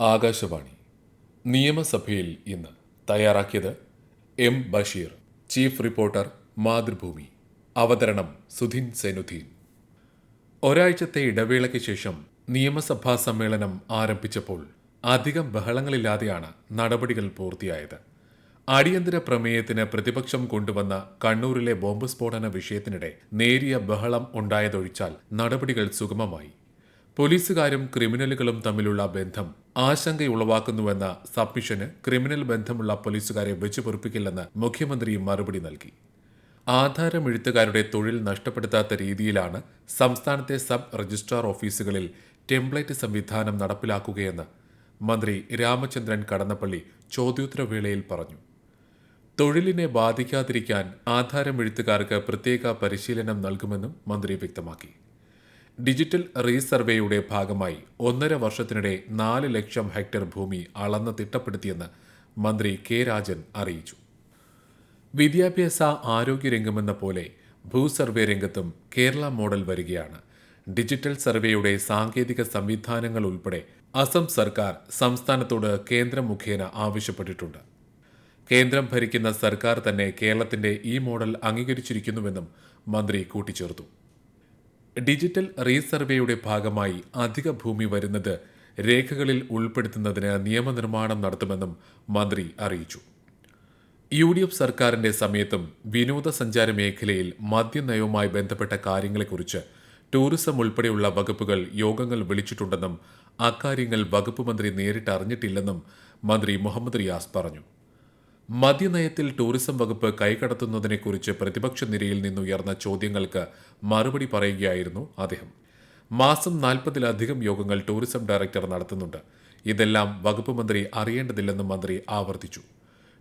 ആകാശവാണി. നിയമസഭയിൽ ഇന്ന് തയ്യാറാക്കിയത് M Basheer chief reporter Mathrubhumi. അവതരണം സുധിൻ സെനുധീൻ ഒരാഴ്ചത്തെ ഇടവേളയ്ക്ക് ശേഷം നിയമസഭാ സമ്മേളനം ആരംഭിച്ചപ്പോൾ അധികം ബഹളങ്ങളില്ലാതെയാണ് നടപടികൾ പൂർത്തിയായത്. അടിയന്തര പ്രമേയത്തിന് പ്രതിപക്ഷം കൊണ്ടുവന്ന കണ്ണൂരിലെ ബോംബ് സ്ഫോടന വിഷയത്തിനിടെ നേരിയ ബഹളം ഉണ്ടായതൊഴിച്ചാൽ നടപടികൾ സുഗമമായി. പോലീസുകാരും ക്രിമിനലുകളും തമ്മിലുള്ള ബന്ധം ആശങ്കയുളവാക്കുന്നുവെന്ന സബ്മിഷന് ക്രിമിനൽ ബന്ധമുള്ള പോലീസുകാരെ വെച്ചു പൊറുപ്പിക്കില്ലെന്ന് മുഖ്യമന്ത്രി മറുപടി നൽകി. ആധാരം എഴുത്തുകാരുടെ തൊഴിൽ നഷ്ടപ്പെടുത്താത്ത രീതിയിലാണ് സംസ്ഥാനത്തെ സബ് രജിസ്ട്രാർ ഓഫീസുകളിൽ ടെംപ്ലേറ്റ് സംവിധാനം നടപ്പിലാക്കുകയെന്ന് മന്ത്രി രാമചന്ദ്രൻ കടന്നപ്പള്ളി ചോദ്യോത്തരവേളയിൽ പറഞ്ഞു. തൊഴിലിനെ ബാധിക്കാതിരിക്കാൻ ആധാരം എഴുത്തുകാർക്ക് പ്രത്യേക പരിശീലനം നൽകുമെന്നും മന്ത്രി വ്യക്തമാക്കി. ഡിജിറ്റൽ റീസർവേയുടെ ഭാഗമായി ഒന്നര വർഷത്തിനിടെ നാല് ലക്ഷം ഹെക്ടർ ഭൂമി അളന്ന് തിട്ടപ്പെടുത്തിയെന്ന് മന്ത്രി കെ രാജൻ അറിയിച്ചു. വിദ്യാഭ്യാസ ആരോഗ്യരംഗമെന്ന പോലെ ഭൂസർവേ രംഗത്തും കേരള മോഡൽ വരികയാണ്. ഡിജിറ്റൽ സർവേയുടെ സാങ്കേതിക സംവിധാനങ്ങൾ ഉൾപ്പെടെ അസം സർക്കാർ സംസ്ഥാനത്തോട് കേന്ദ്രം മുഖേന ആവശ്യപ്പെട്ടിട്ടുണ്ട്. കേന്ദ്രം ഭരിക്കുന്ന സർക്കാർ തന്നെ കേരളത്തിന്റെ ഈ മോഡൽ അംഗീകരിച്ചിരിക്കുന്നുവെന്നും മന്ത്രി കൂട്ടിച്ചേർത്തു. ഡിജിറ്റൽ റീസർവേയുടെ ഭാഗമായി അധിക ഭൂമി വരുന്നത് രേഖകളിൽ ഉൾപ്പെടുത്തുന്നതിന് നിയമനിർമ്മാണം നടത്തുമെന്നും മന്ത്രി അറിയിച്ചു. യു ഡി എഫ് സർക്കാരിന്റെ സമയത്തും വിനോദസഞ്ചാര മേഖലയിൽ മദ്യനയവുമായി ബന്ധപ്പെട്ട കാര്യങ്ങളെക്കുറിച്ച് ടൂറിസം ഉൾപ്പെടെയുള്ള വകുപ്പുകൾ യോഗങ്ങൾ വിളിച്ചിട്ടുണ്ടെന്നും അക്കാര്യങ്ങൾ വകുപ്പ് മന്ത്രി നേരിട്ട് അറിഞ്ഞിട്ടില്ലെന്നും മന്ത്രി മുഹമ്മദ് റിയാസ് പറഞ്ഞു. മദ്യനയത്തിൽ ടൂറിസം വകുപ്പ് കൈകടത്തുന്നതിനെക്കുറിച്ച് പ്രതിപക്ഷ നിരയിൽ നിന്നുയർന്ന ചോദ്യങ്ങൾക്ക് മറുപടി പറയുകയായിരുന്നു അദ്ദേഹം. മാസം നാൽപ്പതിലധികം യോഗങ്ങൾ ടൂറിസം ഡയറക്ടർ നടത്തുന്നുണ്ട്. ഇതെല്ലാം വകുപ്പ് മന്ത്രി അറിയേണ്ടതില്ലെന്നും മന്ത്രി ആവർത്തിച്ചു.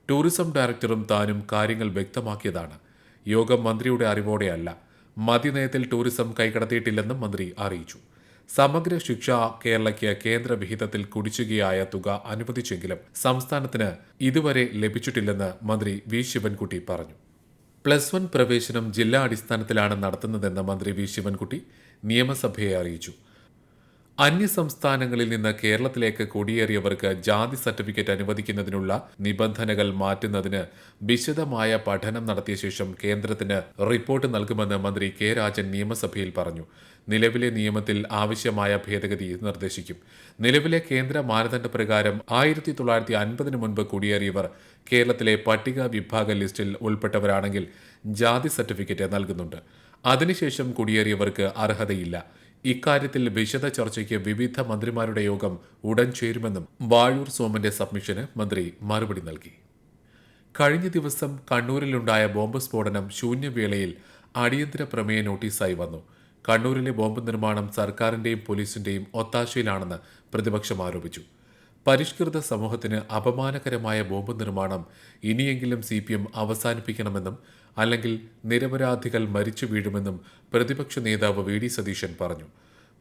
ടൂറിസം ഡയറക്ടറും താനും കാര്യങ്ങൾ വ്യക്തമാക്കിയതാണ്. യോഗം മന്ത്രിയുടെ അറിവോടെയല്ല മദ്യനയത്തിൽ ടൂറിസം കൈകടത്തിയിട്ടില്ലെന്നും മന്ത്രി അറിയിച്ചു. സമഗ്ര ശിക്ഷ കേരളയ്ക്ക് കേന്ദ്ര വിഹിതത്തിൽ കുടിശ്ശികയായ തുക അനുവദിച്ചെങ്കിലും സംസ്ഥാനത്തിന് ഇതുവരെ ലഭിച്ചിട്ടില്ലെന്ന് മന്ത്രി വി ശിവൻകുട്ടി പറഞ്ഞു. പ്ലസ് വൺ പ്രവേശനം ജില്ലാ അടിസ്ഥാനത്തിലാണ് നടത്തുന്നതെന്ന് മന്ത്രി വി ശിവൻകുട്ടി നിയമസഭയെ അറിയിച്ചു. അന്യസംസ്ഥാനങ്ങളിൽ നിന്ന് കേരളത്തിലേക്ക് കുടിയേറിയവർക്ക് ജാതി സർട്ടിഫിക്കറ്റ് അനുവദിക്കുന്നതിനുള്ള നിബന്ധനകൾ മാറ്റുന്നതിന് വിശദമായ പഠനം നടത്തിയ ശേഷം കേന്ദ്രത്തിന് റിപ്പോർട്ട് നൽകുമെന്ന് മന്ത്രി കെ രാജൻ നിയമസഭയിൽ പറഞ്ഞു. നിലവിലെ നിയമത്തിൽ ആവശ്യമായ ഭേദഗതി നിർദ്ദേശിക്കും. നിലവിലെ കേന്ദ്ര മാനദണ്ഡ പ്രകാരം ആയിരത്തി തൊള്ളായിരത്തി അൻപതിനു മുൻപ് കുടിയേറിയവർ കേരളത്തിലെ പട്ടിക വിഭാഗ ലിസ്റ്റിൽ ഉൾപ്പെട്ടവരാണെങ്കിൽ ജാതി സർട്ടിഫിക്കറ്റ് നൽകുന്നുണ്ട്. അതിനുശേഷം കുടിയേറിയവർക്ക് അർഹതയില്ല. ഇക്കാര്യത്തിൽ വിശദ ചർച്ചയ്ക്ക് വിവിധ മന്ത്രിമാരുടെ യോഗം ഉടൻ ചേരുമെന്നും വാഴൂർ സോമന്റെ സബ്മിഷന് മന്ത്രി മറുപടി നൽകി. കഴിഞ്ഞ ദിവസം കണ്ണൂരിലുണ്ടായ ബോംബ് സ്ഫോടനം ശൂന്യവേളയിൽ അടിയന്തര പ്രമേയ നോട്ടീസായി വന്നു. കണ്ണൂരിലെ ബോംബ് നിർമ്മാണം സർക്കാരിന്റെയും പോലീസിന്റെയും ഒത്താശയിലാണെന്ന് പ്രതിപക്ഷം ആരോപിച്ചു. പരിഷ്കൃത സമൂഹത്തിന് അപമാനകരമായ ബോംബ് നിർമ്മാണം ഇനിയെങ്കിലും സി പി എം അവസാനിപ്പിക്കണമെന്നും അല്ലെങ്കിൽ നിരപരാധികൾ മരിച്ചു വീഴുമെന്നും പ്രതിപക്ഷ നേതാവ് വി ഡി സതീശൻ പറഞ്ഞു.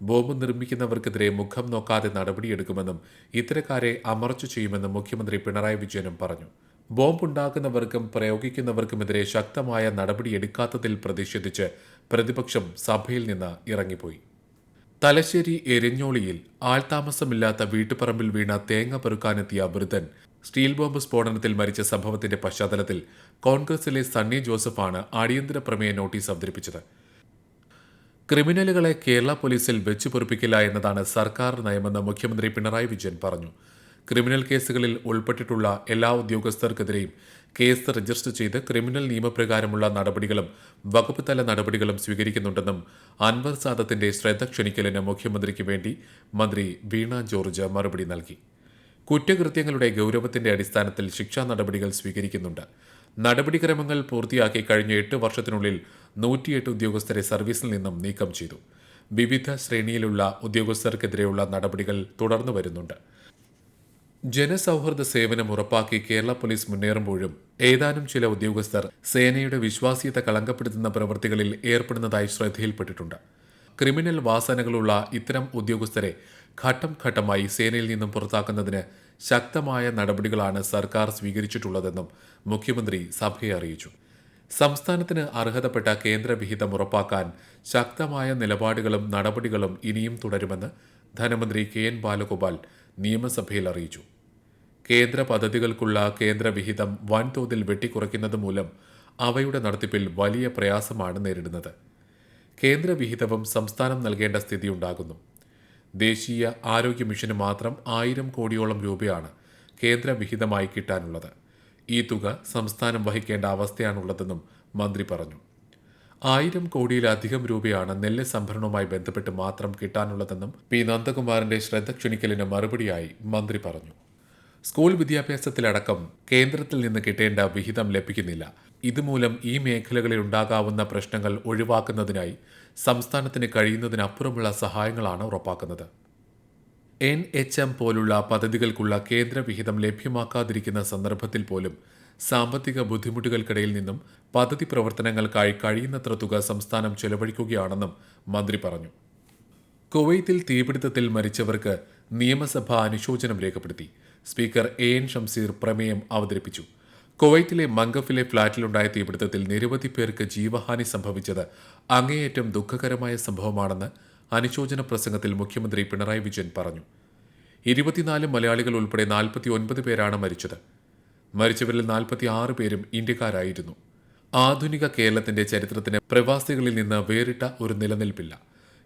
ബോംബ് നിർമ്മിക്കുന്നവർക്കെതിരെ മുഖം നോക്കാതെ നടപടിയെടുക്കുമെന്നും ഇത്തരക്കാരെ അമർച്ചു ചെയ്യുമെന്നും മുഖ്യമന്ത്രി പിണറായി വിജയനും പറഞ്ഞു. ബോംബ് ഉണ്ടാക്കുന്നവർക്കും പ്രയോഗിക്കുന്നവർക്കുമെതിരെ ശക്തമായ നടപടിയെടുക്കാത്തതിൽ പ്രതിഷേധിച്ച് പ്രതിപക്ഷം സഭയിൽ നിന്ന് ഇറങ്ങിപ്പോയി. തലശ്ശേരി എരിഞ്ഞോളിയിൽ ആൾതാമസമില്ലാത്ത വീട്ടുപറമ്പിൽ വീണ തേങ്ങ പെറുക്കാനെത്തിയ വൃദ്ധൻ സ്റ്റീൽ ബോംബ് സ്ഫോടനത്തിൽ മരിച്ച സംഭവത്തിന്റെ പശ്ചാത്തലത്തിൽ കോൺഗ്രസിലെ സണ്ണി ജോസഫാണ് അടിയന്തര പ്രമേയ നോട്ടീസ് അവതരിപ്പിച്ചത്. ക്രിമിനലുകളെ കേരള പോലീസിൽ വെച്ചു പൊറിപ്പിക്കില്ല എന്നതാണ് സർക്കാർ നയമെന്ന് മുഖ്യമന്ത്രി പിണറായി വിജയൻ പറഞ്ഞു. ക്രിമിനൽ കേസുകളിൽ ഉൾപ്പെട്ടിട്ടുള്ള എല്ലാ ഉദ്യോഗസ്ഥർക്കെതിരെയും കേസ് രജിസ്റ്റർ ചെയ്ത് ക്രിമിനൽ നിയമപ്രകാരമുള്ള നടപടികളും വകുപ്പ് തല നടപടികളും സ്വീകരിക്കുന്നുണ്ടെന്നും അൻവർ സാദത്തിന്റെ ശ്രദ്ധ ക്ഷണിക്കലിന് മുഖ്യമന്ത്രിക്ക് വേണ്ടി മന്ത്രി വീണ ജോർജ് മറുപടി നൽകി. കുറ്റകൃത്യങ്ങളുടെ ഗൗരവത്തിന്റെ അടിസ്ഥാനത്തിൽ ശിക്ഷാ നടപടികൾ സ്വീകരിക്കുന്നുണ്ട്. നടപടിക്രമങ്ങൾ പൂർത്തിയാക്കി കഴിഞ്ഞ എട്ട് വർഷത്തിനുള്ളിൽ നൂറ്റിയെട്ട് ഉദ്യോഗസ്ഥരെ സർവീസിൽ നിന്നും നീക്കം ചെയ്തു. വിവിധ ശ്രേണിയിലുള്ള ഉദ്യോഗസ്ഥർക്കെതിരെയുള്ള നടപടികൾ തുടർന്നു വരുന്നുണ്ട്. ജനസൗഹൃദ സേവനം ഉറപ്പാക്കി കേരള പോലീസ് മുന്നേറുമ്പോഴും ഏതാനും ചില ഉദ്യോഗസ്ഥർ സേനയുടെ വിശ്വാസ്യത കളങ്കപ്പെടുത്തുന്ന പ്രവൃത്തികളിൽ ഏർപ്പെടുന്നതായി ശ്രദ്ധയിൽപ്പെട്ടിട്ടുണ്ട്. ക്രിമിനൽ വാസനകളുള്ള ഇത്തരം ഉദ്യോഗസ്ഥരെ ഘട്ടം ഘട്ടമായി സേനയിൽ നിന്നും പുറത്താക്കുന്നതിന് ശക്തമായ നടപടികളാണ് സർക്കാർ സ്വീകരിച്ചിട്ടുള്ളതെന്നും മുഖ്യമന്ത്രി സഭയെ അറിയിച്ചു. സംസ്ഥാനത്തിന് അർഹതപ്പെട്ട കേന്ദ്രവിഹിതം ഉറപ്പാക്കാൻ ശക്തമായ നിലപാടുകളും നടപടികളും ഇനിയും തുടരുമെന്ന് ധനമന്ത്രി കെ എൻ ബാലഗോപാൽ നിയമസഭയിൽ അറിയിച്ചു. കേന്ദ്ര പദ്ധതികൾക്കുള്ള കേന്ദ്രവിഹിതം വൻതോതിൽ വെട്ടിക്കുറയ്ക്കുന്നത് മൂലം അവയുടെ നടത്തിപ്പിൽ വലിയ പ്രയാസമാണ് നേരിടുന്നത്. കേന്ദ്രവിഹിതവും സംസ്ഥാനം നൽകേണ്ട സ്ഥിതിയുണ്ടാകുന്നു ദേശീയ ആരോഗ്യ മിഷന് മാത്രം ആയിരം കോടിയോളം രൂപയാണ് കേന്ദ്ര വിഹിതമായി കിട്ടാനുള്ളത്. ഈ തുക സംസ്ഥാനം വഹിക്കേണ്ട അവസ്ഥയാണുള്ളതെന്നും മന്ത്രി പറഞ്ഞു. ആയിരം കോടിയിലധികം രൂപയാണ് നെല്ല് സംഭരണവുമായി ബന്ധപ്പെട്ട് മാത്രം കിട്ടാനുള്ളതെന്നും പി നന്ദകുമാറിന്റെ ശ്രദ്ധ ക്ഷണിക്കലിന് മറുപടിയായി മന്ത്രി പറഞ്ഞു. സ്കൂൾ വിദ്യാഭ്യാസത്തിലടക്കം കേന്ദ്രത്തിൽ നിന്ന് കിട്ടേണ്ട വിഹിതം ലഭിക്കുന്നില്ല. ഇതുമൂലം ഈ മേഖലകളിൽ ഉണ്ടാകാവുന്ന പ്രശ്നങ്ങൾ ഒഴിവാക്കുന്നതിനായി സംസ്ഥാനത്തിന് കഴിയുന്നതിനപ്പുറമുള്ള സഹായങ്ങളാണ് ഉറപ്പാക്കുന്നത്. എൻ എച്ച് എം പോലുള്ള പദ്ധതികൾക്കുള്ള കേന്ദ്രവിഹിതം ലഭ്യമാക്കാതിരിക്കുന്ന സന്ദർഭത്തിൽ പോലും സാമ്പത്തിക ബുദ്ധിമുട്ടുകൾക്കിടയിൽ നിന്നും പദ്ധതി പ്രവർത്തനങ്ങൾക്കായി കഴിയുന്നത്ര തുക സംസ്ഥാനം ചെലവഴിക്കുകയാണെന്നും മന്ത്രി പറഞ്ഞു. കുവൈത്തിൽ തീപിടുത്തത്തിൽ മരിച്ചവർക്ക് നിയമസഭ അനുശോചനം രേഖപ്പെടുത്തി. സ്പീക്കർ എ എൻ ഷംസീർ പ്രമേയം അവതരിപ്പിച്ചു. കുവൈറ്റിലെ മംഗഫിലെ ഫ്ളാറ്റിലുണ്ടായ തീപിടുത്തത്തിൽ നിരവധി പേർക്ക് ജീവഹാനി സംഭവിച്ചത് അങ്ങേയറ്റം ദുഃഖകരമായ സംഭവമാണെന്ന് അനുശോചന പ്രസംഗത്തിൽ മുഖ്യമന്ത്രി പിണറായി വിജയൻ പറഞ്ഞു. ഇരുപത്തിനാല് മലയാളികൾ ഉൾപ്പെടെ നാൽപ്പത്തി ഒൻപത് പേരാണ് മരിച്ചത്. മരിച്ചവരിൽ നാൽപ്പത്തി ആറ് പേരും ഇന്ത്യക്കാരായിരുന്നു. ആധുനിക കേരളത്തിന്റെ ചരിത്രത്തിന് പ്രവാസികളിൽ നിന്ന് വേറിട്ട ഒരു നിലനിൽപ്പില്ല.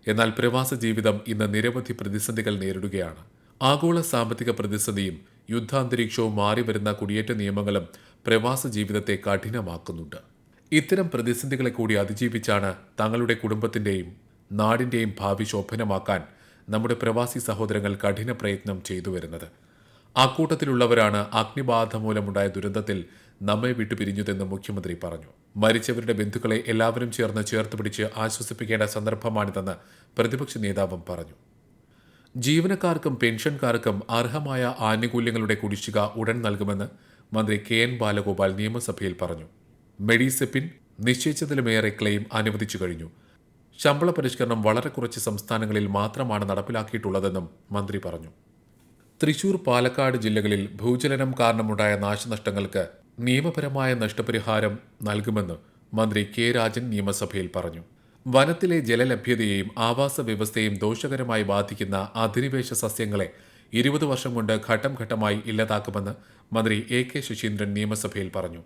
എന്നാൽ പ്രവാസ ജീവിതം ഇന്ന് നിരവധി പ്രതിസന്ധികൾ നേരിടുകയാണ്. ആഗോള സാമ്പത്തിക പ്രതിസന്ധിയും യുദ്ധാന്തരീക്ഷവും മാറിവരുന്ന കുടിയേറ്റ നിയമങ്ങളും പ്രവാസ ജീവിതത്തെ കഠിനമാക്കുന്നുണ്ട്. ഇത്തരം പ്രതിസന്ധികളെ കൂടി അതിജീവിച്ചാണ് തങ്ങളുടെ കുടുംബത്തിന്റെയും നാടിന്റെയും ഭാവി ശോഭനമാക്കാൻ നമ്മുടെ പ്രവാസി സഹോദരങ്ങൾ കഠിന പ്രയത്നം ചെയ്തു വരുന്നത്. അക്കൂട്ടത്തിലുള്ളവരാണ് അഗ്നിബാധ മൂലമുണ്ടായ ദുരന്തത്തിൽ നമ്മെ വിട്ടുപിരിഞ്ഞതെന്ന് മുഖ്യമന്ത്രി പറഞ്ഞു. മരിച്ചവരുടെ ബന്ധുക്കളെ എല്ലാവരും ചേർന്ന് ചേർത്ത് പിടിച്ച് ആശ്വസിപ്പിക്കേണ്ട സന്ദർഭമാണിതെന്ന് പ്രതിപക്ഷ നേതാവും പറഞ്ഞു. ജീവനക്കാർക്കും പെൻഷൻകാർക്കും അർഹമായ ആനുകൂല്യങ്ങളുടെ കുടിശ്ശിക ഉടൻ നൽകുമെന്ന് മന്ത്രി കെ എൻ ബാലഗോപാൽ നിയമസഭയിൽ പറഞ്ഞു. മെഡിസെപ്പിൻ നിശ്ചയിച്ചതിലുമേറെ ക്ലെയിം അനുവദിച്ചു കഴിഞ്ഞു. ശമ്പള പരിഷ്കരണം വളരെ കുറച്ച് സംസ്ഥാനങ്ങളിൽ മാത്രമാണ് നടപ്പിലാക്കിയിട്ടുള്ളതെന്നും മന്ത്രി പറഞ്ഞു. തൃശൂർ പാലക്കാട് ജില്ലകളിൽ ഭൂചലനം കാരണമുണ്ടായ നാശനഷ്ടങ്ങൾക്ക് നിയമപരമായ നഷ്ടപരിഹാരം നൽകുമെന്ന് മന്ത്രി കെ രാജൻ നിയമസഭയിൽ പറഞ്ഞു. വനത്തിലെ ജലലഭ്യതയെയും ആവാസ വ്യവസ്ഥയെയും ദോഷകരമായി ബാധിക്കുന്ന അധിനിവേശ സസ്യങ്ങളെ ഇരുപത് വർഷം കൊണ്ട് ഘട്ടം ഘട്ടമായി ഇല്ലാതാക്കുമെന്ന് മന്ത്രി എ കെ ശശീന്ദ്രൻ നിയമസഭയിൽ പറഞ്ഞു.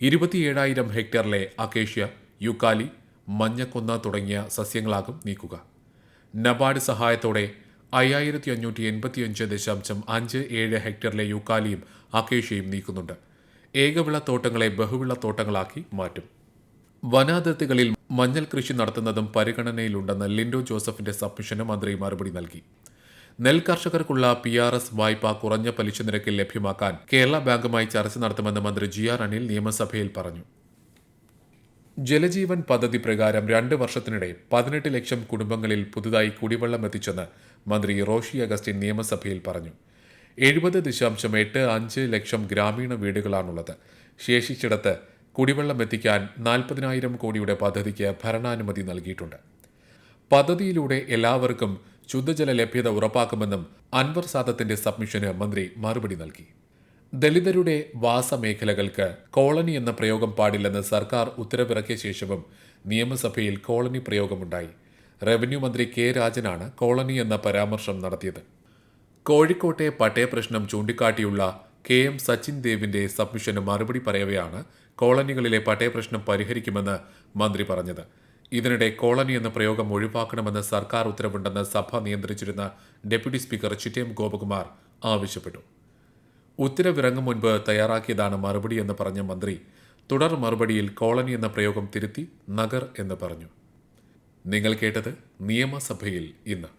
ഇരുപത്തിയേഴായിരം ഹെക്ടറിലെ അക്കേഷ്യ യുക്കാലി മഞ്ഞക്കൊന്ന തുടങ്ങിയ സസ്യങ്ങളാകും നീക്കുക. നബാർഡ് സഹായത്തോടെ അയ്യായിരത്തി അഞ്ഞൂറ്റി എൺപത്തിയഞ്ച് ദശാംശം അഞ്ച് ഏഴ് ഹെക്ടറിലെ യുക്കാലിയും അക്കേഷ്യയും നീക്കുന്നുണ്ട്. ഏകവിള തോട്ടങ്ങളെ ബഹുവിള തോട്ടങ്ങളാക്കി മാറ്റും. വനാതിർത്തികളിൽ മഞ്ഞൾ കൃഷി നടത്തുന്നതും പരിഗണനയിലുണ്ടെന്ന് ലിൻഡോ ജോസഫിന്റെ സബ്മിഷന് മന്ത്രി മറുപടി നൽകി. നെൽ കർഷകർക്കുള്ള പി ആർ എസ് വായ്പ കുറഞ്ഞ പലിശ നിരക്കിൽ ലഭ്യമാക്കാൻ കേരള ബാങ്കുമായി ചർച്ച നടത്തുമെന്ന് മന്ത്രി ജി ആർ അനിൽ നിയമസഭയിൽ പറഞ്ഞു. ജലജീവൻ പദ്ധതി പ്രകാരം രണ്ട് വർഷത്തിനിടെ പതിനെട്ട് ലക്ഷം കുടുംബങ്ങളിൽ പുതുതായി കുടിവെള്ളം എത്തിച്ചെന്ന് മന്ത്രി റോഷി അഗസ്റ്റിൻ നിയമസഭയിൽ പറഞ്ഞു. എഴുപത് ദശാംശം എട്ട് അഞ്ച് ലക്ഷം ഗ്രാമീണ വീടുകളാണുള്ളത്. ശേഷിച്ചിടത്ത് കുടിവെള്ളം എത്തിക്കാൻ നാൽപ്പതിനായിരം കോടിയുടെ പദ്ധതിക്ക് ഭരണാനുമതി നൽകിയിട്ടുണ്ട്. പദ്ധതിയിലൂടെ എല്ലാവർക്കും ശുദ്ധജല ലഭ്യത ഉറപ്പാക്കുമെന്നും അൻവർ സാദത്തിന്റെ സബ്മിഷന് മന്ത്രി മറുപടി നൽകി. ദളിതരുടെ വാസമേഖലകൾക്ക് കോളനി എന്ന പ്രയോഗം പാടില്ലെന്ന് സർക്കാർ ഉത്തരവിറക്കിയ ശേഷവും നിയമസഭയിൽ കോളനി പ്രയോഗമുണ്ടായി. റവന്യൂ മന്ത്രി കെ രാജനാണ് കോളനി എന്ന പരാമർശം നടത്തിയത്. കോഴിക്കോട്ടെ പട്ടയ പ്രശ്നം ചൂണ്ടിക്കാട്ടിയുള്ള കെ എം സച്ചിൻ ദേവിന്റെ സബ്മിഷന് മറുപടി പറയവെയാണ് കോളനികളിലെ പട്ടയ പ്രശ്നം പരിഹരിക്കുമെന്ന് മന്ത്രി പറഞ്ഞത്. ഇതിനിടെ കോളനി എന്ന പ്രയോഗം ഒഴിവാക്കണമെന്ന് സർക്കാർ ഉത്തരവുണ്ടെന്ന് സഭ നിയന്ത്രിച്ചിരുന്ന ഡെപ്യൂട്ടി സ്പീക്കർ ചിറ്റേം ഗോപകുമാർ ആവശ്യപ്പെട്ടു. ഉത്തരവിറങ്ങും മുൻപ് തയ്യാറാക്കിയതാണ് മറുപടി എന്ന് പറഞ്ഞ മന്ത്രി തുടർ മറുപടിയിൽ കോളനി എന്ന പ്രയോഗം തിരുത്തി നഗർ എന്ന് പറഞ്ഞു. നിങ്ങൾ കേട്ടത് നിയമസഭയിൽ ഇന്ന്.